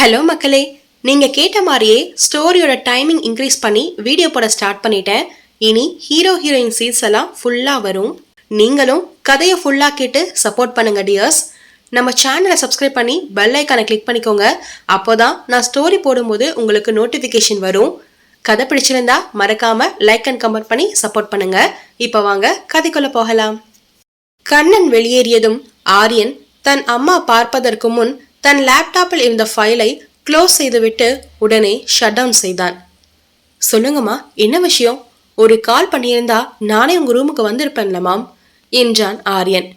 Hello மக்களே. நீங்கள் கேட்ட மாதிரியே ஸ்டோரியோட டைமிங் இன்க்ரீஸ் பண்ணி வீடியோ போட ஸ்டார்ட் பண்ணிட்டேன். இனி ஹீரோ ஹீரோயின் சீன்ஸ் எல்லாம் ஃபுல்லாக வரும். நீங்களும் கதையை ஃபுல்லாக கேட்டு சப்போர்ட் பண்ணுங்க டியர்ஸ் நம்ம சேனலை சப்ஸ்கிரைப் பண்ணி பெல் ஐக்கானை கிளிக் பண்ணிக்கோங்க. அப்போ தான் நான் ஸ்டோரி போடும்போது உங்களுக்கு நோட்டிஃபிகேஷன் வரும். கதை பிடிச்சிருந்தா மறக்காம லைக் அண்ட் கமெண்ட் பண்ணி சப்போர்ட் பண்ணுங்க. இப்போ வாங்க கதைக்குள்ள போகலாம். கண்ணன் வெளியேறியதும் ஆரியன் தன் அம்மா பார்ப்பதற்கு முன் தன் லேப்டாப்பில் இருந்த ஃபைலை க்ளோஸ் செய்துவிட்டு உடனே ஷட் டவுன் செய்தான். சொல்லுங்கம்மா என்ன விஷயம்? ஒரு கால் பண்ணியிருந்தா நானே உங்கள் ரூமுக்கு வந்திருப்பேன்ல மாம் என்றான் ஆரியன்.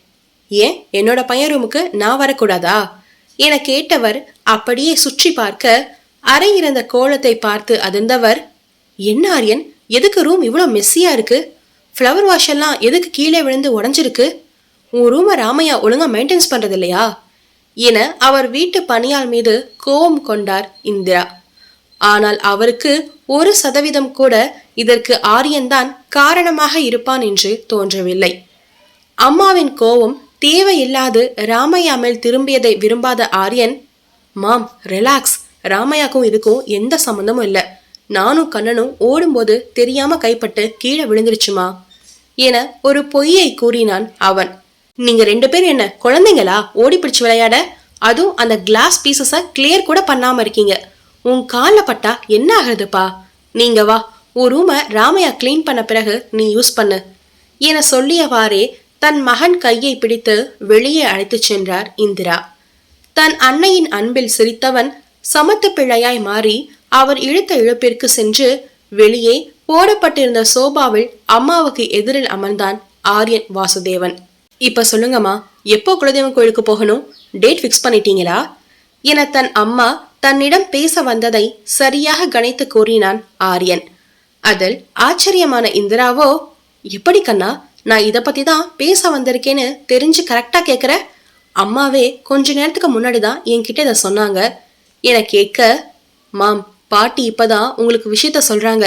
ஏன்? என்னோட பையன் ரூமுக்கு நான் வரக்கூடாதா? என கேட்டவர் அப்படியே சுற்றி பார்க்க அறை இருந்த கோலத்தை பார்த்து அதிர்ந்தவர் என்ன ஆரியன்? எதுக்கு ரூம் இவ்வளோ மெஸ்ஸியா இருக்கு? ஃப்ளவர் வாஷ் எல்லாம் எதுக்கு கீழே விழுந்து உடஞ்சிருக்கு? உன் ரூமை ராமையா ஒழுங்கா மெயின்டைன்ஸ் பண்றது இல்லையா என அவர் வீட்டு பணியால் மீது கோபம் கொண்டார் இந்திரா. ஆனால் அவருக்கு ஒரு சதவீதம் கூட இதற்கு ஆரியன்தான் காரணமாக இருப்பான் என்று தோன்றவில்லை. அம்மாவின் கோபம் தேவையில்லாது ராமையா மேல் திரும்பியதை விரும்பாத ஆரியன் மாம் ரிலாக்ஸ் ராமையாக்கும் இதுக்கும் எந்த சம்மந்தமும் இல்லை. நானும் கண்ணனும் ஓடும்போது தெரியாம கைப்பட்டு கீழே விழுந்துருச்சுமா? என ஒரு பொய்யை கூறினான் அவன். நீங்க ரெண்டு பேரும் என்ன குழந்தைங்களா? ஓடி பிடிச்சு விளையாட. அதுவும் அந்த கிளாஸ் பீசஸ கிளியர் கூட பண்ணாம இருக்கீங்க. உன் காலில் பட்டா என்ன ஆகுதுப்பா நீங்க வா உன் ரூமை ராமையா க்ளீன் பண்ண பிறகு நீ யூஸ் பண்ணு. என சொல்லியவாறே தன் மகன் கையை பிடித்து வெளியே அழைத்துச் சென்றார் இந்திரா. தன் அன்னையின் அன்பில் சிரித்தவன் சமத்து பிள்ளையாய் மாறி அவர் இழுத்த இழுப்பிற்கு சென்று வெளியே போடப்பட்டிருந்த சோபாவில் அம்மாவுக்கு எதிரில் அமர்ந்தான் ஆரியன் வாசுதேவன். இப்போ சொல்லுங்கம்மா எப்போ குலதெய்வம் கோயிலுக்கு போகணும்? டேட் ஃபிக்ஸ் பண்ணிட்டீங்களா? என தன் அம்மா தன்னிடம் பேச வந்ததை சரியாக கணித்து கூறினான் ஆரியன். அதில் ஆச்சரியமான இந்திராவோ எப்படி கண்ணா நான் இதை பத்தி தான் பேச வந்திருக்கேன்னு தெரிஞ்சு கரெக்டா கேட்குற அம்மாவே கொஞ்ச நேரத்துக்கு முன்னாடி தான் என்கிட்ட இதை சொன்னாங்க. என கேட்க மாம் பாட்டி இப்பதான் உங்களுக்கு விஷயத்த சொல்றாங்க.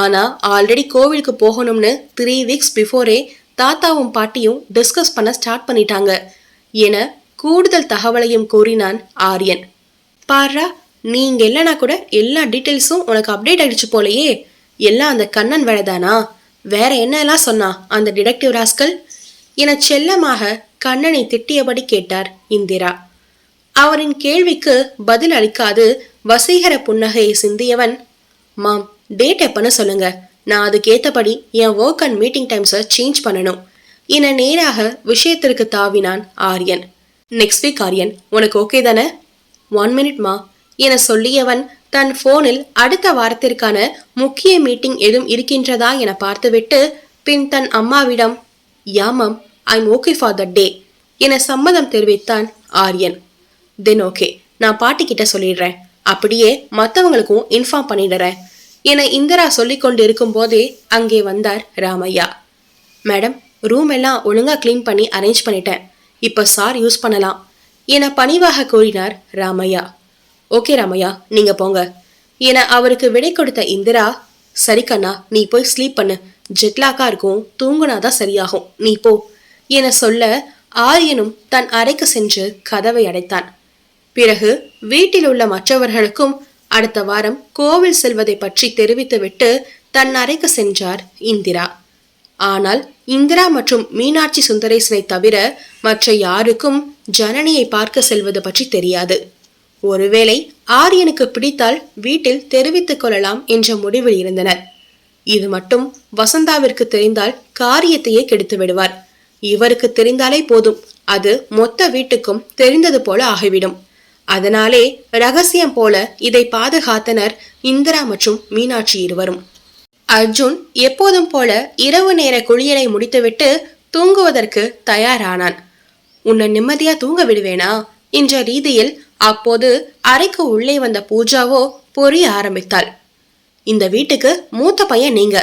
ஆனா ஆல்ரெடி கோவிலுக்கு போகணும்னு த்ரீ வீக்ஸ் பிஃபோரே தாத்தாவும் பாட்டியும் டிஸ்கஸ் பண்ண ஸ்டார்ட் பண்ணிட்டாங்க. என கூடுதல் தகவலையும் கூறினான் ஆரியன். பாரா நீங்க இல்லைனா கூட எல்லா டீட்டெயில்ஸும் உனக்கு அப்டேட் ஆயிடுச்சு போலயே. எல்லாம் அந்த கண்ணன் வேலைதானா? வேற என்னெல்லாம் சொன்னா அந்த டிடெக்டிவ் ராஸ்கல்? என செல்லமாக கண்ணனை திட்டியபடி கேட்டார் இந்திரா. அவரின் கேள்விக்கு பதில் அளிக்காது வசீகர புன்னகையை சிந்தியவன் மாம் டேட் எப்பன்னு சொல்லுங்க. நான் அதுக்கேத்தபடி என் ஒர்க் அண்ட் மீட்டிங் டைம்ஸை சேஞ்ச் பண்ணணும். என நேராக விஷயத்திற்கு தாவினான் ஆரியன். நெக்ஸ்ட் வீக் ஆரியன் உனக்கு ஓகே தானே? ஒன் மினிட்மா என சொல்லியவன் தன் போனில் அடுத்த வாரத்திற்கான முக்கிய மீட்டிங் எதுவும் இருக்கின்றதா என பார்த்துவிட்டு பின் தன் அம்மாவிடம் யாமம் I'm okay for the day என சம்மதம் தெரிவித்தான் ஆரியன். தென் ஓகே நான் பாட்டிக்கிட்ட சொல்லிடுறேன். அப்படியே மற்றவங்களுக்கும் இன்ஃபார்ம் பண்ணிடுறேன். என இந்திரா சொல்லிக் கொண்டிருக்கும் போதே அங்கே வந்தார் ராமையா. மேடம் ரூம் எல்லாம் ஒழுங்கா க்ளீன் பண்ணி அரேஞ்ச் பண்ணிட்டேன். இப்போ சார் யூஸ் பண்ணலாம் என பணிவாக கூறினார் ராமையா. ஓகே ராமையா நீங்க போங்க என அவருக்கு விடை கொடுத்த இந்திரா சரி கண்ணா நீ போய் ஸ்லீப் பண்ணு. ஜெட்லாக்கா இருக்கும் தூங்குனாதான் சரியாகும். நீ போ என சொல்ல ஆரியனும் தன் அறைக்கு சென்று கதவை அடைத்தான். பிறகு வீட்டில் உள்ள மற்றவர்களுக்கும் அடுத்த வாரம் கோவில் செல்வதை பற்றி தெரிவித்துவிட்டு தன் அறைக்கு சென்றார் இந்திரா. ஆனால் இந்திரா மற்றும் மீனாட்சி சுந்தரேசனை தவிர மற்ற யாருக்கும் ஜனனியை பார்க்க செல்வது பற்றி தெரியாது. ஒருவேளை ஆரியனுக்கு பிடித்தால் வீட்டில் தெரிவித்துக் கொள்ளலாம் என்ற முடிவில் இருந்தனர். இது மட்டும் வசந்தாவிற்கு தெரிந்தால் காரியத்தையே கெடுத்து விடுவார். இவருக்கு தெரிந்தாலே போதும். அது மொத்த வீட்டுக்கும் தெரிந்தது போல ஆகிவிடும். அதனாலே ரகசியம் போல இதை பாதுகாத்தனர் இந்திரா மற்றும் மீனாட்சி இருவரும். அர்ஜுன் எப்போதும் போல இரவு நேர குளியலை முடித்துவிட்டு தூங்குவதற்கு தயாரானான். உன்னை நிம்மதியா தூங்க விடுவேனா? என்ற ரீதியில் அப்போது அறைக்கு உள்ளே வந்த பூஜாவோ பொறிய ஆரம்பித்தாள். இந்த வீட்டுக்கு மூத்த பையன் நீங்க.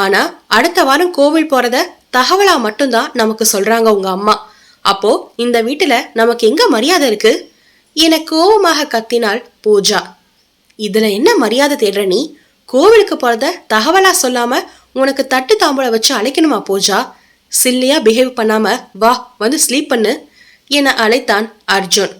ஆனா அடுத்த வாரம் கோவில் போறத தகவலா மட்டும்தான் நமக்கு சொல்றாங்க உங்க அம்மா. அப்போ இந்த வீட்டுல நமக்கு எங்க மரியாதை இருக்கு? என கோபமாக கத்தினாள் பூஜா. இதுல என்ன மரியாதை தேடுற நீ? கோவிலுக்கு போறத தகவலா சொல்லாம உனக்கு தட்டு தாம்பூல வச்சு அழைக்கணுமா பூஜா? சில்லியா பிஹேவ் பண்ணாம வா வந்து ஸ்லீப் பண்ணு என அழைத்தான் அர்ஜுன்.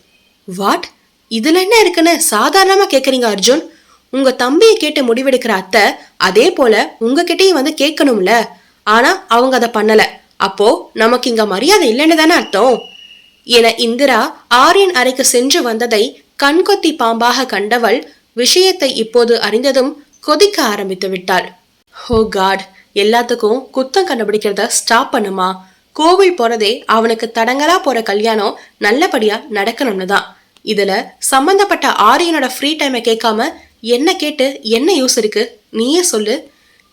வாட் இதுல என்ன இருக்குன்னு சாதாரணமா கேக்குறீங்க அர்ஜுன்? உங்க தம்பியை கேட்டு முடிவெடுக்கிற அத்தை அதே போல உங்ககிட்டயும் வந்து கேட்கணும்ல. ஆனா அவங்க அதை பண்ணல. அப்போ நமக்கு இங்க மரியாதை இல்லைன்னு தானே அர்த்தம்? என இந்திரா ஆரியன் அறைக்கு சென்று வந்ததை கண்கொத்தி பாம்பாக கண்டவள் விஷயத்தை இப்போது அறிந்ததும் கொதிக்க ஆரம்பித்து விட்டாள். Oh God! எல்லாத்துக்கும் குத்தம் கண்டுபிடிக்கிறத ஸ்டாப் பண்ணுமா? கோவில் போறதே அவனுக்கு தடங்கலா போற கல்யாணம் நல்லபடியா நடக்கணும்னு தான். இதுல சம்பந்தப்பட்ட ஆரியனோட ஃப்ரீ டைமை கேட்காம என்ன கேட்டு என்ன யூஸ் இருக்கு? நீயே சொல்லு.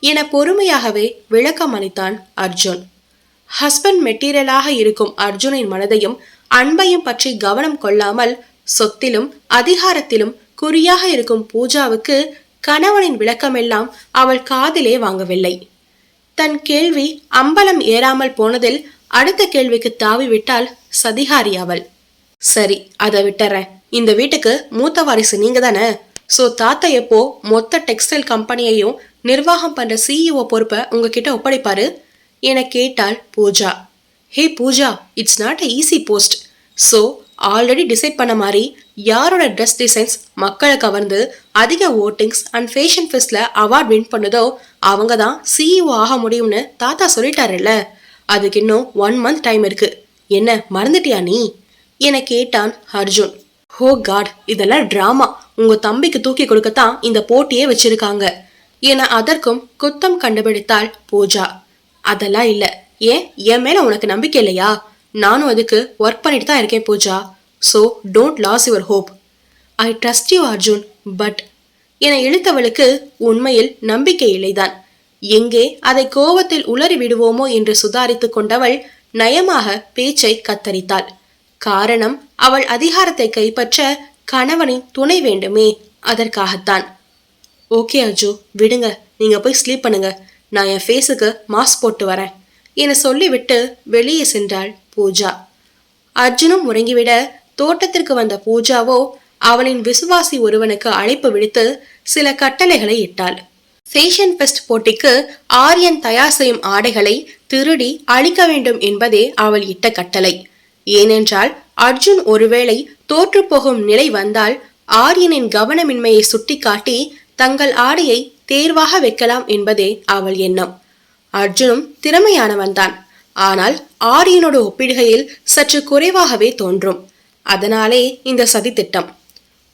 என பொறுமையாகவே விளக்கம் அளித்தான் அர்ஜுன். ஹஸ்பண்ட் மெட்டீரியலாக இருக்கும் அர்ஜுனின் மனதையும் அன்பையும் பற்றி கவனம் கொள்ளாமல் சொத்திலும் அதிகாரத்திலும் குறியாக இருக்கும் பூஜாவுக்கு கணவனின் விளக்கமெல்லாம் அவள் காதிலே வாங்கவில்லை. தன் கேள்வி அம்பலம் ஏறாமல் போனதில் அடுத்த கேள்விக்கு தாவிவிட்டால் சதிகாரி அவள். சரி அதை விட்டுறேன். இந்த வீட்டுக்கு மூத்த வாரிசு நீங்க தானே ஸோ தாத்தா எப்போ மொத்த டெக்ஸ்டைல் கம்பெனியையும் நிர்வாகம் பண்ற சிஇஓ பொறுப்பை உங்ககிட்ட ஒப்படைப்பாரு? என கேட்டாள் Pooja. Hey Pooja it's not a easy post so already decide பண்ண மாதிரி யாரோட ட்ரெஸ் டிசைன்ஸ் மக்களை கவர்ந்து அதிக ஓட்டிங்ஸ் அண்ட் ஃபேஷன் ஃபெஸ்டில் அவார்ட் வின் பண்ணுதோ அவங்க தான் சிஇஓ ஆக முடியும்னு தாத்தா சொல்லிட்டாருல்ல. அதுக்கு இன்னும் ஒன் மந்த் டைம் இருக்கு. என்ன மறந்துட்டியா நீ? என கேட்டான் அர்ஜுன். ஹோ காட் இதெல்லாம் ட்ராமா உங்க தம்பிக்கு தூக்கி கொடுக்கத்தான் இந்த போட்டியே வச்சிருக்காங்க. என அதற்கும் குத்தம் கண்டுபிடித்தாள் பூஜா. அதெல்லாம் இல்லை. ஏன்? என் மேல உனக்கு நம்பிக்கை இல்லையா? நானும் அதுக்கு ஒர்க் பண்ணிட்டு தான் இருக்கேன் Pooja. So don't lose your hope I trust you Arjun but என இழுத்தவளுக்கு உண்மையில் நம்பிக்கை இல்லைதான். எங்கே அதை கோவத்தில் உளறி விடுவோமோ என்று சுதாரித்துக் கொண்டவள் நயமாக பேச்சை கத்தரித்தாள். காரணம் அவள் அதிகாரத்தை கைப்பற்ற கணவனின் துணை வேண்டுமே அதற்காகத்தான். ஓகே அர்ஜு விடுங்க. நீங்க போய் ஸ்லீப் பண்ணுங்க. நான் என் ஃபேஸுக்கு மாஸ்க் போட்டு வரேன். என சொல்லிவிட்டு வெளியே சென்றாள் பூஜா. அர்ஜுனும் உறங்கிவிட தோட்டத்திற்கு வந்த பூஜாவோ அவனின் விசுவாசி ஒருவனுக்கு அழைப்பு விடுத்து சில கட்டளைகளை இட்டாள். ஃபேஷன் ஃபெஸ்ட் போட்டிக்கு ஆரியன் தயார் செய்யும் ஆடைகளை திருடி அழிக்க வேண்டும் என்பதே அவள் இட்ட கட்டளை. ஏனென்றால் அர்ஜுன் ஒருவேளை தோற்றுப்போகும் நிலை வந்தால் ஆரியனின் கவனமின்மையை சுட்டிக்காட்டி தங்கள் ஆடையை தேர்வாக வைக்கலாம் என்பதே அவள் எண்ணம். அர்ஜுனும் திறமையானவன்தான் ஆனால் ஆரியனோடு ஒப்பிடுகையில் சற்று குறைவாகவே தோன்றும். அதனாலே இந்த சதித்திட்டம்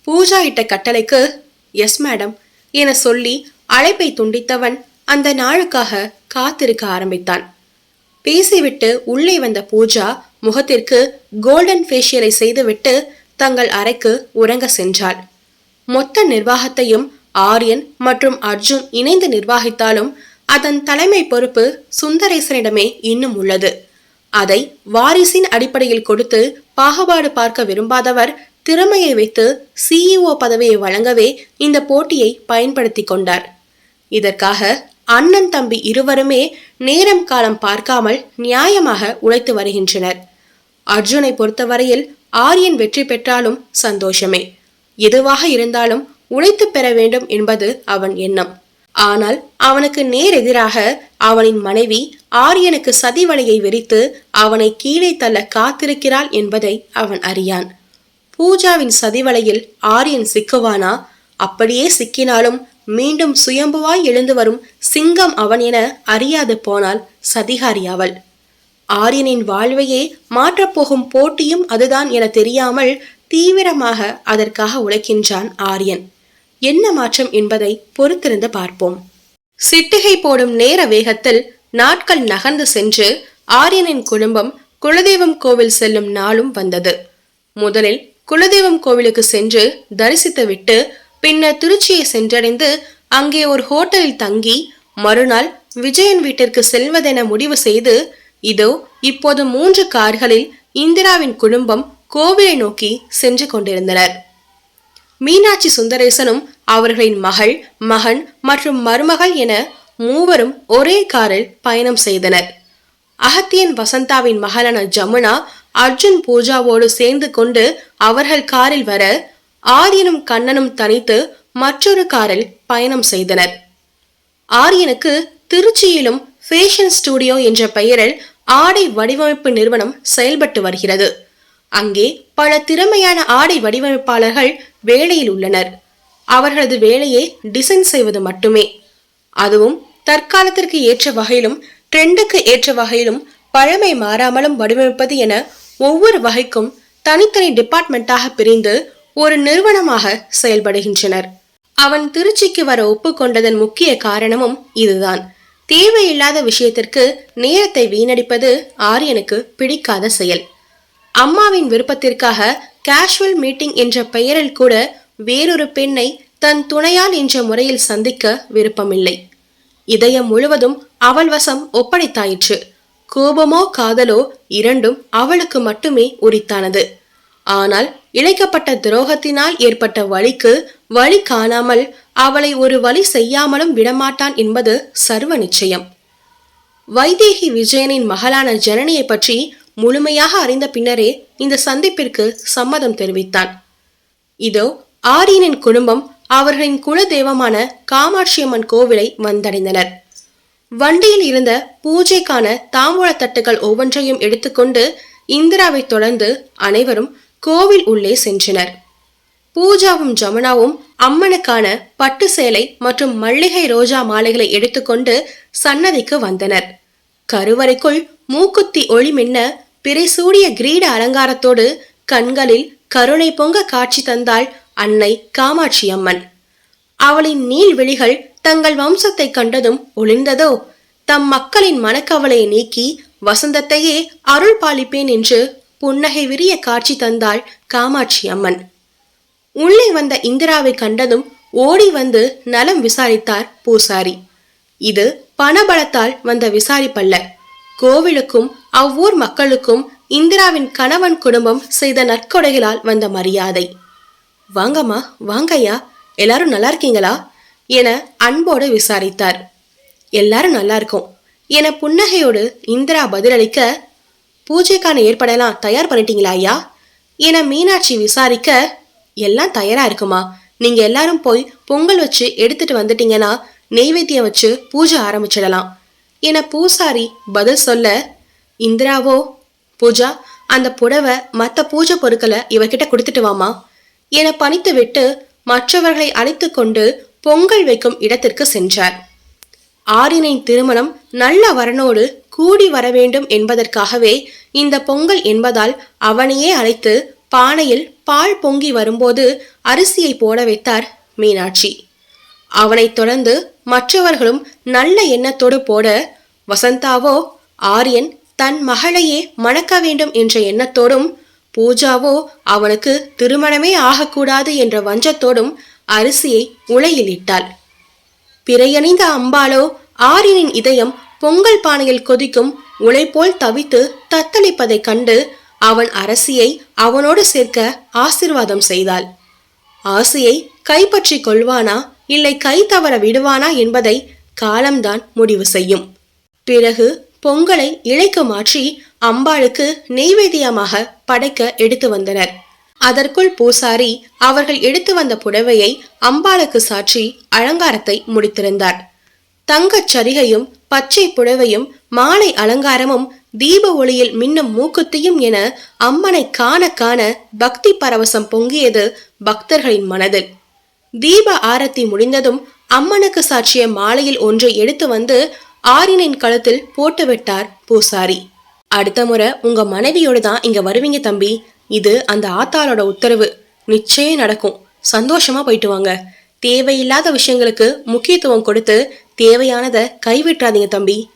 பூஜா இட்ட கட்டளைக்கு எஸ் மேடம் என சொல்லி அழைப்பை துண்டித்தவன் அந்த நாளுக்காக காத்திருக்க ஆரம்பித்தான். பேசிவிட்டு உள்ளே வந்த பூஜா முகத்திற்கு கோல்டன் ஃபேஷியலை செய்துவிட்டு தங்கள் அறைக்கு உறங்க சென்றாள். மொத்த நிர்வாகத்தையும் ஆரியன் மற்றும் அர்ஜுன் இணைந்து நிர்வாகித்தாலும் அதன் தலைமை பொறுப்பு சுந்தரேசனிடமே இன்னும் உள்ளது. அதை வாரிசின் அடிப்படையில் கொடுத்து பாகுபாடு பார்க்க விரும்பாதவர் திறமையை வைத்து சிஇஓ பதவியை வழங்கவே இந்த போட்டியை பயன்படுத்தி கொண்டார். இதற்காக அண்ணன் தம்பி இருவருமே நேரம் காலம் பார்க்காமல் நியாயமாக உழைத்து வருகின்றனர். அர்ஜுனை பொறுத்தவரையில் ஆரியன் வெற்றி பெற்றாலும் சந்தோஷமே. எதுவாக இருந்தாலும் உழைத்து பெற வேண்டும் என்பது அவன் எண்ணம். ஆனால் அவனுக்கு நேரெதிராக அவனின் மனைவி ஆரியனுக்கு சதிவலையை வெறித்து அவனை கீழே தள்ள காத்திருக்கிறாள் என்பதை அவன் அறியான். பூஜாவின் சதிவலையில் ஆரியன் சிக்குவானா? அப்படியே சிக்கினாலும் மீண்டும் சுயம்புவாய் எழுந்து வரும் சிங்கம் அவன் என அறியாது போனால் சதிகாரி அவள். ஆரியனின் வாழ்வையே மாற்றப்போகும் போட்டியும் அதுதான் என தெரியாமல் தீவிரமாக அதற்காக உழைக்கின்றான் ஆரியன். என்ன மாற்றம் என்பதை பொறுத்திருந்து பார்ப்போம். சிட்டிகை போடும் நேர வேகத்தில் நாட்கள் நகர்ந்து சென்று ஆரியனின் குடும்பம் குலதெய்வம் கோவில் செல்லும் நாளும் வந்தது. முதலில் குலதெய்வம் கோவிலுக்கு சென்று தரிசித்துவிட்டு பின்னர் திருச்சியை சென்றடைந்து அங்கே ஒரு ஹோட்டலில் தங்கி மறுநாள் விஜயன் வீட்டிற்கு செல்வதென முடிவு செய்து இதோ இப்போது மூன்று கார்களில் இந்திராவின் குடும்பம் கோவிலை நோக்கி சென்று கொண்டிருந்தனர். மீனாட்சி சுந்தரேசனும் அவர்களின் மகள் மகன் மற்றும் மருமகள் என மூவரும் ஒரே காரில் பயணம் செய்தனர். அகத்தியன் வசந்தாவின் மகளான ஜமுனா அர்ஜுன் பூஜாவோடு சேர்ந்து கொண்டு அவர்கள் காரில் வர ஆரியனும் கண்ணனும் தனித்து மற்றொரு காரில் பயணம் செய்தனர். ஆரியனுக்கு திருச்சியிலும் ஃபேஷன் ஸ்டுடியோ என்ற பெயரில் ஆடை வடிவமைப்பு நிறுவனம் செயல்பட்டு வருகிறது. அங்கே பல திறமையான ஆடை வடிவமைப்பாளர்கள் வேலையில் உள்ளனர். அவர்களது வேலையை டிசைன் செய்வது மட்டுமே. அதுவும் தற்காலத்திற்கு ஏற்ற வகையிலும் ட்ரெண்டுக்கு ஏற்ற வகையிலும் பழமை மாறாமலும் வடிவமைப்பது என ஒவ்வொரு வகைக்கும் தனித்தனி டிபார்ட்மெண்ட்டாக பிரிந்து ஒரு நிறுவனமாக செயல்படுகின்றனர். அவன் திருச்சிக்கு வர ஒப்புக்கொண்டதன் முக்கிய காரணமும் இதுதான். தேவையில்லாத விஷயத்திற்கு நேரத்தை வீணடிப்பது ஆரியனுக்கு பிடிக்காத செயல். அம்மாவின் விருப்பத்திற்காக கேஷுவல் மீட்டிங் என்ற பெயரில் கூட வேறொரு பெண்ணை தன் துணையால் என்ற முறையில் சந்திக்க விருப்பமில்லை. இதயம் முழுவதும் அவள் வசம் ஒப்படைத்தாயிற்று. கோபமோ காதலோ இரண்டும் அவளுக்கு மட்டுமே உரித்தானது. ஆனால் இழைக்கப்பட்ட துரோகத்தினால் ஏற்பட்ட வழிக்கு வழி காணாமல் அவளை ஒரு வழி செய்யாமலும் விடமாட்டான் என்பது சர்வ நிச்சயம். வைதேகி விஜயனின் மகளான ஜனனியை பற்றி முழுமையாக அறிந்த பின்னரே இந்த சந்திப்பிற்கு சம்மதம் தெரிவித்தான் இதோ ஆரியனின் குடும்பம் அவர்களின் குல தெய்வமான காமாட்சியம்மன் கோவிலை வந்தடைந்தனர். வண்டியில் இருந்த பூஜைக்கான தாம்பூல தட்டுகள் ஒவ்வொன்றையும் எடுத்துக்கொண்டு இந்திராவை தொடர்ந்து அனைவரும் கோவில் உள்ளே சென்றனர். பூஜாவும் ஜமுனாவும் அம்மனுக்கான பட்டு சேலை மற்றும் மல்லிகை ரோஜா மாலைகளை எடுத்துக்கொண்டு சன்னதிக்கு வந்தனர். கருவறைக்குள் மூக்குத்தி ஒளி மின்ன பிறைசூடிய கிரீட அலங்காரத்தோடு கண்களில் கருணை பொங்க காட்சி தந்தாள் அன்னை காமாட்சி அம்மன். அவளின் நீள் விழிகள் தங்கள் வம்சத்தை கண்டதும் ஒளிர்ந்ததோ? தம் மக்களின் மனக்கவலையை நீக்கி வசந்தத்தையே அருள் பாலிப்பேன் என்று புன்னகை விரிய காட்சி தந்தாள் காமாட்சி அம்மன். உள்ளே வந்த இந்திராவை கண்டதும் ஓடி வந்து நலம் விசாரித்தார் பூசாரி. இது பணபலத்தால் வந்த விசாரிப்பல்ல. கோவிலுக்கும் அவ்வூர் மக்களுக்கும் இந்திராவின் கணவன் குடும்பம் செய்த நற்கொடைகளால் வந்த மரியாதை. வாங்கம்மா வாங்கய்யா எல்லாரும் நல்லா இருக்கீங்களா என அன்போடு விசாரித்தார். எல்லாரும் நல்லா இருக்கோம் என புன்னகையோடு இந்திரா பதிலளிக்க பூஜைக்கான ஏற்பாடெல்லாம் தயார் பண்ணிட்டீங்களா ஐயா? என மீனாட்சி விசாரிக்க எல்லாம் தயாரா இருக்குமா? நீங்க எல்லாரும் போய் பொங்கல் வச்சு எடுத்துட்டு வந்துட்டீங்கன்னா நெய்வேத்தியம் வச்சு பூஜை ஆரம்பிச்சிடலாம். என பூசாரி பதில் சொல்ல இந்திராவோ பூஜா அந்த புடவை மற்ற பூஜை பொருட்களை இவர்கிட்ட கொடுத்துட்டு வாமா என பணித்து விட்டு மற்றவர்களை அழைத்து கொண்டு பொங்கல் வைக்கும் இடத்திற்கு சென்றார். ஆரியனின் திருமணம் நல்ல வரனோடு கூடி வர வேண்டும் என்பதற்காகவே இந்த பொங்கல் என்பதால் அவனையே அழைத்து பானையில் பால் பொங்கி வரும்போது அரிசியை போட வைத்தார் மீனாட்சி. அவனைத் தொடர்ந்து மற்றவர்களும் நல்ல எண்ணத்தோடு போட வசந்தாவோ ஆரியன் தன் மகளையே மணக்க வேண்டும் என்ற எண்ணத்தோடும் பூஜாவோ அவனுக்கு திருமணமே ஆகக்கூடாது என்ற வஞ்சத்தோடும் அரிசியை உலையில் இட்டாள். பிறையணிந்த அம்பாளோ ஆரியனின் இதயம் பொங்கல் பானையில் கொதிக்கும் உலை போல் தவித்து தத்தளிப்பதைக் கண்டு அவன் அரசியை அவனோடு சேர்க்க ஆசிர்வாதம் செய்தாள். ஆசையை கைப்பற்றிக் கொள்வானா? இல்லை கை தவற விடுவானா என்பதை காலம்தான் முடிவு செய்யும். பிறகு பொங்கலை இலைக்கு மாற்றி அம்பாளுக்கு நெய்வேத்தியமாக படைக்க எடுத்து வந்தனர். அதற்குள் பூசாரி அவர்கள் எடுத்து வந்த புடவையை அம்பாளுக்கு சாற்றி அலங்காரத்தை முடித்திருந்தார். தங்கச் சரிகையும் பச்சை புடவையும் மாலை அலங்காரமும் தீப ஒளியில் மின்னும் மூக்குத்தியும் என அம்மனை காண காண பக்தி பரவசம் பொங்கியது பக்தர்களின் மனதில். தீப ஆரத்தி முடிந்ததும் அம்மனுக்கு சாட்சிய மாலையில் ஒன்றை எடுத்து வந்து ஆரியனின் கழுத்தில் போட்டுவிட்டார் பூசாரி. அடுத்த முறை உங்க மனைவியோடு தான் இங்க வருவீங்க தம்பி. இது அந்த ஆத்தாளோட உத்தரவு. நிச்சயம் நடக்கும். சந்தோஷமா போயிட்டு வாங்க. தேவையில்லாத விஷயங்களுக்கு முக்கியத்துவம் கொடுத்து தேவையானதை கைவிட்டுறாதீங்க தம்பி.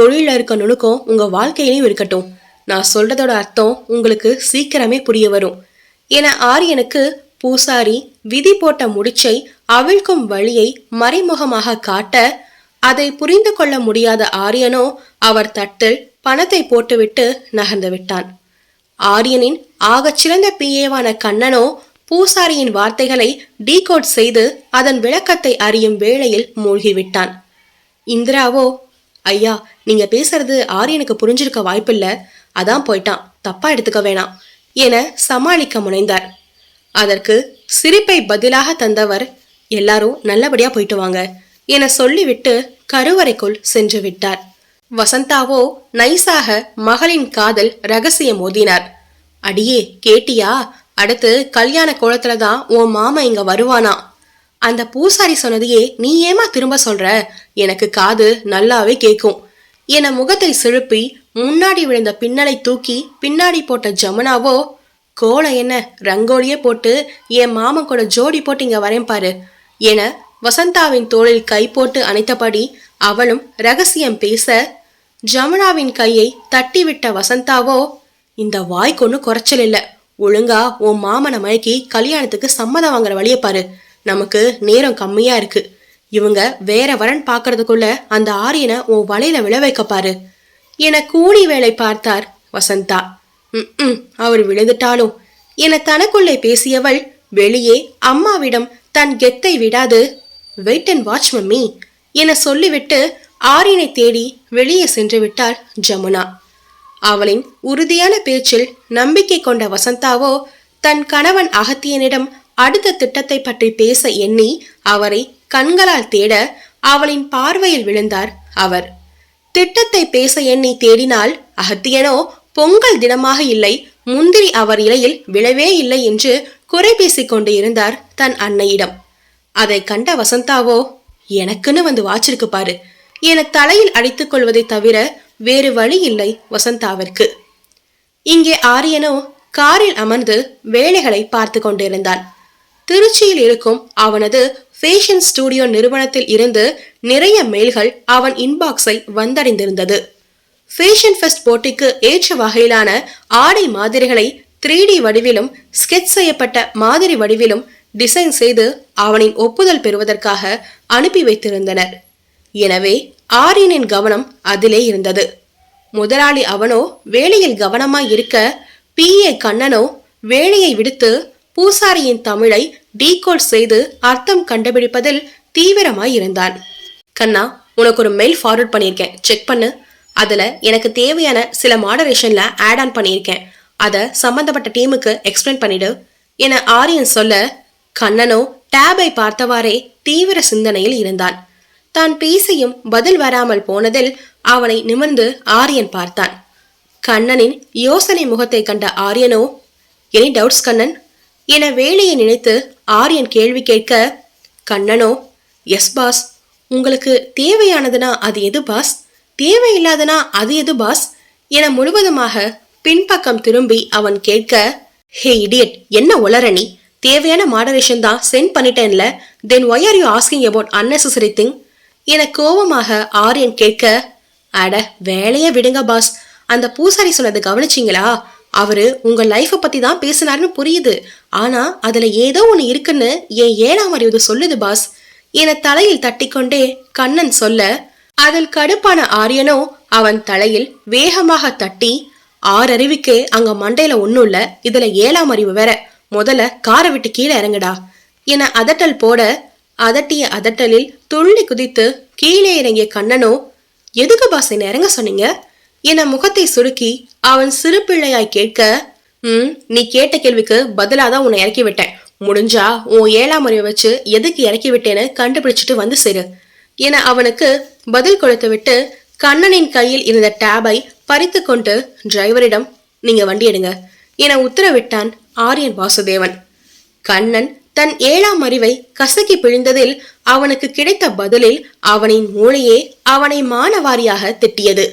தொழில இருக்க நுணுக்கம் உங்க வாழ்க்கையிலையும் இருக்கட்டும். நான் சொல்றதோட அர்த்தம் உங்களுக்கு சீக்கிரமே புரிய வரும். என ஆரியனுக்கு பூசாரி விதி போட்ட முடிச்சை அவிழ்க்கும் வழியை மறைமுகமாக காட்ட அதை புரிந்து கொள்ள முடியாத ஆரியனோ அவர் தட்டில் பணத்தை போட்டுவிட்டு நகர்ந்து விட்டான். ஆரியனின் ஆகச்சிறந்த பிஏவான கண்ணனோ பூசாரியின் வார்த்தைகளை டீகோட் செய்து அதன் விளக்கத்தை அறியும் வேளையில் மூழ்கிவிட்டான். இந்திராவோ ஐயா நீங்க பேசுறது ஆரியனுக்கு புரிஞ்சிருக்க வாய்ப்பில்ல. அதான் போயிட்டான். தப்பா எடுத்துக்க வேணாம் என சமாளிக்க முனைந்தார். அதற்கு சிரிப்பை பதிலாக தந்தவர் எல்லாரும் நல்லபடியா போயிட்டு வாங்க என சொல்லிவிட்டு கருவறைக்குள் சென்று விட்டார். வசந்தாவோ நைசாக மகளின் காதல் ரகசியம் ஓதினார் அடியே கேட்டியா? அடுத்து கல்யாண கோலத்துல தான் உன் மாமா இங்க வருவானா? அந்த பூசாரி சொன்னதையே நீ ஏமா திரும்ப சொல்ற? எனக்கு காது நல்லாவே கேக்கும் என முகத்தை சிழுப்பி முன்னாடி விழுந்த பின்னலை தூக்கி பின்னாடி போட்ட ஜமுனாவோ கோலம் என்ன ரங்கோலியே போட்டு என் மாமன் கூட ஜோடி போட்டு இங்க வரேன் பாரு என வசந்தாவின் தோளில் கை போட்டு அணைத்தபடி அவளும் ரகசியம் பேச ஜமுனாவின் கையை தட்டிவிட்ட வசந்தாவோ இந்த வாய்க்கு ஒன்றும் குறைச்சல் இல்லை. ஒழுங்கா உன் மாமனை மயக்கி கல்யாணத்துக்கு சம்மதம் வாங்குற வழியை பாரு. நமக்கு நேரம் கம்மியா இருக்கு. இவங்க வேற வரன் பார்க்கறதுக்குள்ள அந்த ஆரியனை உன் வலையில விழ வைக்க பாரு. என கூலி வேலை பார்த்தார் வசந்தா. ம் அவர் விழுந்துட்டாலும் என தனக்குள்ளே பேசியவள் வெளியே அம்மாவிடம் தன் கெத்தை விடாது வெயிட் அண்ட் வாட்ச் மம்மி என சொல்லிவிட்டு ஆரியனை தேடி வெளியே சென்று விட்டாள் ஜமுனா. அவளின் உறுதியான பேச்சில் நம்பிக்கை கொண்ட வசந்தாவோ தன் கணவன் அகத்தியனிடம் அடுத்த திட்டத்தை பற்றி பேச எண்ணி அவரை கண்களால் தேட அவளின் பார்வையில் விழுந்தார் அவர். திட்டத்தை பேச எண்ணி தேடினால் அகத்தியனோ பொங்கல் தினமாக இல்லை முந்திரி அவர் இலையில் விழவே இல்லை என்று குறை பேசிக் கொண்டு இருந்தார் தன் அன்னையிடம். அதை கண்ட வசந்தாவோ எனக்குன்னு வந்து வாச்சிருக்கு பாரு என தலையில் அடித்துக் கொள்வதை தவிர வேறு வழி இல்லை வசந்தாவிற்கு. இங்கே ஆரியனோ காரில் அமர்ந்து வேலைகளை பார்த்து கொண்டிருந்தான். திருச்சியில் இருக்கும் அவனது ஃபேஷன் ஸ்டூடியோ நிறுவனத்தில் இருந்து நிறைய மெயில்கள் அவன் இன்பாக்ஸை வந்தடைந்திருந்தது. ஃபேஷன் ஃபெஸ்ட் போட்டிக்கு ஏற்ற வகையிலான ஆடை மாதிரிகளை த்ரீ டி வடிவிலும் ஸ்கெட்ச் செய்யப்பட்ட மாதிரி வடிவிலும் டிசைன் செய்து அவனின் ஒப்புதல் பெறுவதற்காக அனுப்பி வைத்திருந்தனர். எனவே ஆரியனின் கவனம் அதிலே இருந்தது. முதலாளி அவனோ வேலையில் கவனமாய் இருக்க பி ஏ கண்ணனோ வேலையை விடுத்து பூசாரியின் தமிழை டீகோட் செய்து அர்த்தம் கண்டுபிடிப்பதில் தீவிரமாய் இருந்தான். கண்ணா உனக்கு ஒரு மெயில் ஃபார்வர்ட் பண்ணியிருக்கேன். செக் பண்ணு. அதில் எனக்கு தேவையான சில மாடரேஷனில் ஆட் ஆன் பண்ணியிருக்கேன். அதை சம்மந்தப்பட்ட டீமுக்கு எக்ஸ்பிளைன் பண்ணிடு. என ஆரியன் சொல்ல கண்ணனோ டேபை பார்த்தவாறே தீவிர சிந்தனையில் இருந்தான். தான் பேசியும் பதில் வராமல் போனதில் அவனை நிமிர்ந்து ஆரியன் பார்த்தான். கண்ணனின் யோசனை முகத்தை கண்ட ஆரியனோ எனி டவுட்ஸ் கண்ணன்? என வேலையை நினைத்து ஆரியன் கேள்வி கேட்க கண்ணனோ எஸ் பாஸ் உங்களுக்கு தேவையானதுனா அது எது பாஸ் தேவையில்லாதனா அது எது பாஸ் என முழுவதுமாக பின்பக்கம் திரும்பி அவன் கேட்க ஹே இடியட் என்ன உளரணி தேவையான மாடரேஷன் தான் sent பண்ணிட்டேன்ல. Then why are you asking about unnecessary thing என கோபமாக ஆரியன் கேட்க அட வேலையை விடுங்க பாஸ் அந்த பூசாரி சொன்னது கவனிச்சிங்களா? அவரு உங்க லைஃப்பை பத்தி தான் பேசினாருன்னு புரியுது. ஆனா அதுல ஏதோ ஒன்று இருக்குன்னு என் ஏழாம் அறிவு சொல்லுது பாஸ் என தலையில் தட்டிக்கொண்டே கண்ணன் சொல்ல அதில் கடுப்பான ஆரியனோ அவன் தலையில் வேகமாக தட்டி ஆறறிவுக்கு அங்க மண்டையில ஒண்ணும் இல்ல இதுல ஏழாம் அறிவு வேற. முதல்ல காரை விட்டு கீழே இறங்குடா. என அதட்டல் போட அதட்டிய அதட்டலில் துள்ளி குதித்து கீழே இறங்கிய கண்ணனோ எதுக்கு பாஸ் என்ன இறங்க சொன்னீங்க? என முகத்தை சுருக்கி அவன் சிறு பிள்ளையாய் கேட்க ம் நீ கேட்ட கேள்விக்கு பதிலாதான் உன்னை இறக்கி விட்டேன். முடிஞ்சா உன் ஏழாம் முறையை வச்சு எதுக்கு இறக்கி விட்டேன்னு கண்டுபிடிச்சிட்டு வந்து சேரு. என அவனுக்கு பதில் கொடுத்துவிட்டு கண்ணனின் கையில் இருந்த டேபை பறித்து கொண்டு டிரைவரிடம் நீங்க வண்டி எடுங்க என உத்தரவிட்டான் ஆரியன் வாசுதேவன். கண்ணன் தன் ஏழாம் அறிவை கசக்கி பிழிந்ததில் அவனுக்கு கிடைத்த பதிலில் அவனின் மூளையே அவனை மானவாரியாக திட்டியது.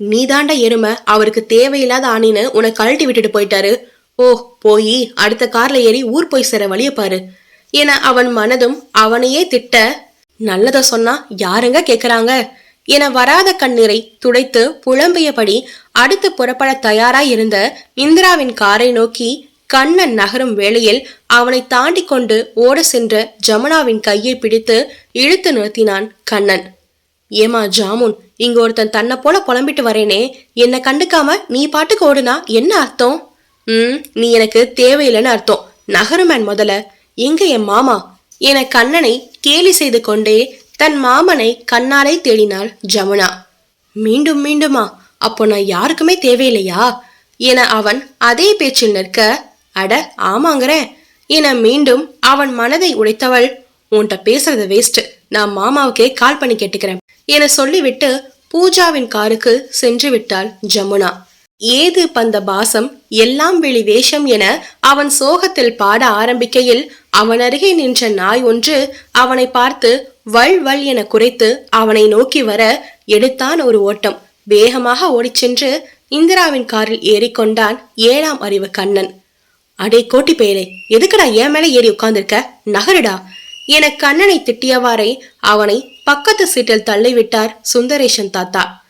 நீதாண்ட எருமை அவருக்கு தேவையில்லாத ஆணின்னு உன்னை கழட்டி விட்டுட்டு போயிட்டாரு. ஓ போய் அடுத்த கார்ல ஏறி ஊர் போய் சேர வழிய பாரு என அவன் மனதும் அவனையே திட்ட நல்லத சொன்னா யாருங்க கேக்குறாங்க? என வராத கண்ணீரை துடைத்து புலம்பியபடி அடுத்து புறப்பட தயாராய் இருந்த இந்திராவின் காரை நோக்கி கண்ணன் நகரும் வேளையில் அவனை தாண்டி கொண்டு ஓட சென்ற ஜமுனாவின் கையை பிடித்து இழுத்து நிறுத்தினான் கண்ணன். ஏமா ஜாமுன் இங்க ஒருத்தன் தன்னை போல புலம்பிட்டு வரேனே என்னை கண்டுக்காம நீ பாட்டுக்கு ஓடுனா என்ன அர்த்தம்? ம் நீ எனக்கு தேவையில்லைன்னு அர்த்தம். நகருமேன் முதல்ல. எங்க என் மாமா? என கண்ணனை கேலி செய்து கொண்டே தன் மாமனை கண்ணாலே தேடினாள் ஜமுனா. மீண்டும் மீண்டுமா அப்போ நான் யாருக்குமே தேவையில்லையா? என அவன் அதே பேச்சில் நிற்க அட ஆமாங்கிறேன் என மீண்டும் அவன் மனதை உடைத்தவள் உன்கிட்ட பேசுறது வேஸ்ட் நான் மாமாவுக்கே கால் பண்ணி கேட்டுக்கிறேன் என சொல்லிவிட்டு பூஜாவின் காருக்கு சென்று விட்டாள் ஜமுனா. ஏது பந்த பாசம் எல்லாம் வெளி வேஷம் என அவன் சோகத்தில் பாட ஆரம்பிக்கையில் அவன் அருகே நின்ற நாய் ஒன்று அவனை பார்த்து வள் வள் என குறைத்து அவனை நோக்கி வர எடுத்தான் ஒரு ஓட்டம். வேகமாக ஓடிச் சென்று இந்திராவின் காரில் ஏறிக்கொண்டான் ஏழாம் அறிவு கண்ணன். அடே கோட்டி பெயரே எதுக்குடா ஏன் மேல ஏறி உட்கார்ந்திருக்க? நகருடா என கண்ணனை திட்டியவாறே அவனை பக்கத்து சீட்டில் தள்ளிவிட்டார் சுந்தரேஷன் தாத்தா.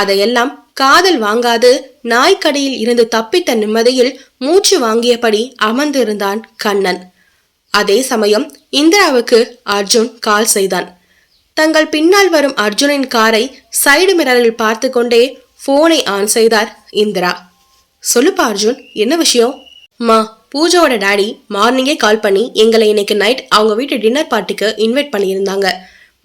அதையெல்லாம் காதல் வாங்காது நாய்க்கடியில் இருந்து தப்பித்த நிம்மதியில் மூச்சு வாங்கியபடி அமர்ந்திருந்தான் கண்ணன். அதே சமயம் இந்திராவுக்கு அர்ஜுன் கால் செய்தான். தங்கள் பின்னால் வரும் அர்ஜுனின் காரை சைடு மிரரில் பார்த்து கொண்டே போனை ஆன் செய்தார் இந்திரா. சொல்லுப்பா அர்ஜுன் என்ன விஷயம்? மா பூஜாவோட டாடி மார்னிங்கே கால் பண்ணி எங்களை இன்னைக்கு நைட் அவங்க வீட்டு டின்னர் பார்ட்டிக்கு இன்வைட் பண்ணியிருந்தாங்க.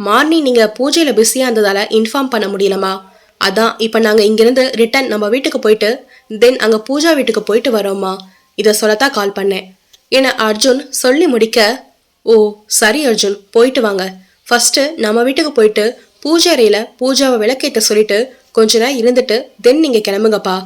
மார்னிங் நீங்க பூஜையில பிஸியா இருந்ததால இன்ஃபார்ம் பண்ண முடியலமா அதான் இப்போ நாங்கள் இங்கேருந்து ரிட்டன் நம்ம வீட்டுக்கு போயிட்டு தென் அங்கே பூஜா வீட்டுக்கு போயிட்டு வரோம்மா. இதை சொல்லத்தான் கால் பண்ணேன். என அர்ஜுன் சொல்லி முடிக்க ஓ சரி அர்ஜுன் போயிட்டு வாங்க. ஃபஸ்ட்டு நம்ம வீட்டுக்கு போயிட்டு பூஜை பூஜாவை விளக்கேற்ற சொல்லிட்டு கொஞ்ச நேரம் இருந்துட்டு தென் நீங்கள் கிளம்புங்கப்பா.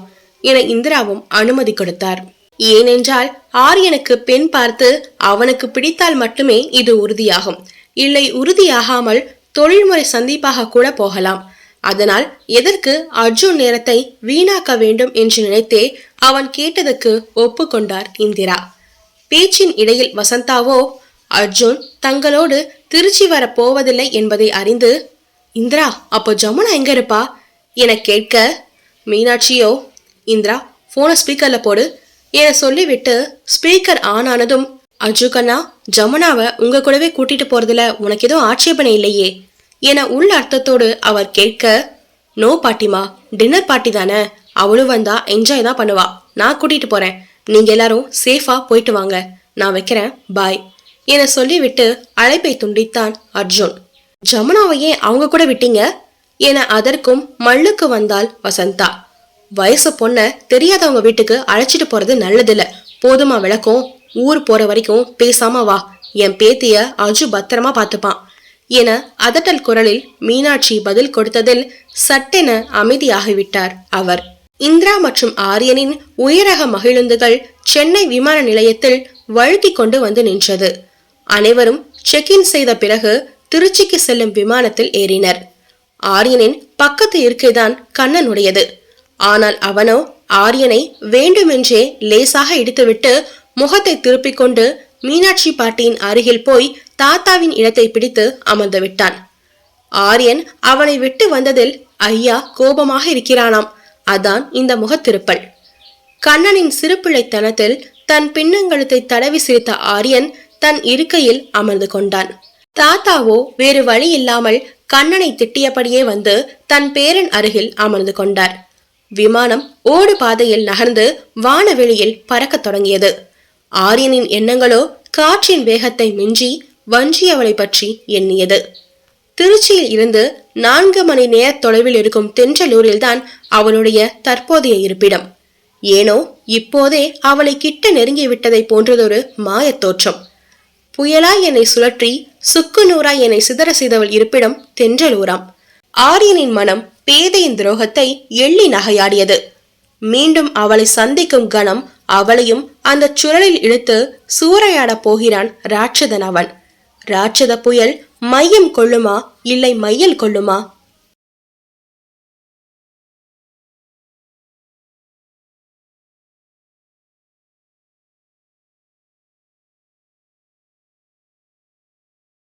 என இந்திராவும் அனுமதி கொடுத்தார். ஏனென்றால் ஆரியனுக்கு பெண் பார்த்து அவனுக்கு பிடித்தால் மட்டுமே இது உறுதியாகும். இல்லை உறுதியாகாமல் தொழில்முறை சந்திப்பாக கூட போகலாம். அதனால் எதற்கு அர்ஜுன் நேரத்தை வீணாக்க வேண்டும் என்று நினைத்தே அவன் கேட்டதுக்கு ஒப்புக்கொண்டார் இந்திரா. பேச்சின் இடையில் வசந்தாவோ அர்ஜுன் தங்களோடு திருச்சி வர போவதில்லை என்பதை அறிந்து இந்திரா அப்போ ஜமுனா எங்க இருப்பா? என கேட்க மீனாட்சியோ இந்திரா போனை ஸ்பீக்கர்ல போடு என சொல்லிவிட்டு ஸ்பீக்கர் ஆன் ஆனதும் அர்ஜுகண்ணா ஜமுனாவை உங்க கூடவே கூட்டிட்டு போறதுல உனக்கு எதுவும் ஆட்சேபனை இல்லையே. என உள்ள அர்த்தத்தோடு அவர் கேட்க நோ பாட்டிமா டின்னர் பார்ட்டி தானே? அவளும் வந்தா என்ஜாய் தான் பண்ணுவா. நான் கூட்டிட்டு போறேன். நீங்க எல்லாரும் சேஃபா போயிட்டு வாங்க. நான் வைக்கிறேன். பாய் என சொல்லிவிட்டு அழைப்பை துண்டித்தான் அர்ஜுன். ஜமுனாவை ஏன் அவங்க கூட விட்டீங்க? என அதற்கும் மல்லுக்கு வந்தால் வசந்தா. வயசு பொண்ண தெரியாதவங்க வீட்டுக்கு அழைச்சிட்டு போறது நல்லதில்ல. போதுமா விளக்கம்? ஊர் போற வரைக்கும் பேசாம வா. என் பேத்திய அஜு பத்திரமா பார்த்துப்பான் என அதட்டல் குரலில் மீனாட்சி பதில் கொடுத்ததில் சட்டென அமைதியாகிவிட்டார் அவர். இந்திரா மற்றும் ஆரியனின் உயரக மகிழுந்துகள் சென்னை விமான நிலையத்தில் வழுக்கிக் கொண்டு வந்து நின்றது. அனைவரும் செக் இன் செய்த பிறகு திருச்சிக்கு செல்லும் விமானத்தில் ஏறினர். ஆரியனின் பக்கத்து இருக்கைதான் கண்ணனுடையது. ஆனால் அவனோ ஆரியனை வேண்டுமென்றே லேசாக இடித்துவிட்டு முகத்தை திருப்பிக் கொண்டு மீனாட்சி பாட்டியின் அருகில் போய் தாத்தாவின் இடத்தை பிடித்து அமர்ந்து விட்டான். ஆரியன் அவனை விட்டு வந்ததில் ஐயா கோபமாக இருக்கிறானாம். அதான் இந்த முகத்திருப்பல். கண்ணனின் சிறுபிள்ளைத்தனத்தில் தன் பின்னங்கழுத்தை தடவி சிரித்த ஆரியன் தன் இருக்கையில் அமர்ந்து கொண்டான். தாத்தாவோ வேறு வழி இல்லாமல் கண்ணனை திட்டியபடியே வந்து தன் பேரன் அருகில் அமர்ந்து கொண்டார். விமானம் ஓடு பாதையில் நகர்ந்து வானவெளியில் பறக்கத் தொடங்கியது. ஆரியனின் எண்ணங்களோ காற்றின் வேகத்தை மிஞ்சி வஞ்சியவளை பற்றி எண்ணியது. திருச்சியில் இருந்து நான்கு மணி நேர தொலைவில் இருக்கும் தென்றலூரில்தான் அவளுடைய தற்போதைய இருப்பிடம். ஏனோ இப்போதே அவளை கிட்ட நெருங்கி விட்டதை போன்றதொரு மாயத் தோற்றம். புயலாய் என்னை சுழற்றி சுக்கு நூறாய் என்னை சிதற செய்தவள் இருப்பிடம் தென்றலூராம். ஆரியனின் மனம் பேதையின் துரோகத்தை எள்ளி நகையாடியது. மீண்டும் அவளை சந்திக்கும் கணம் அவளையும் அந்த சுழலில் இழுத்து சூறையாடப் போகிறான் ராட்சதன் அவன். ராட்சத புயல் மையம் கொள்ளுமா இல்லை மையல் கொள்ளுமா?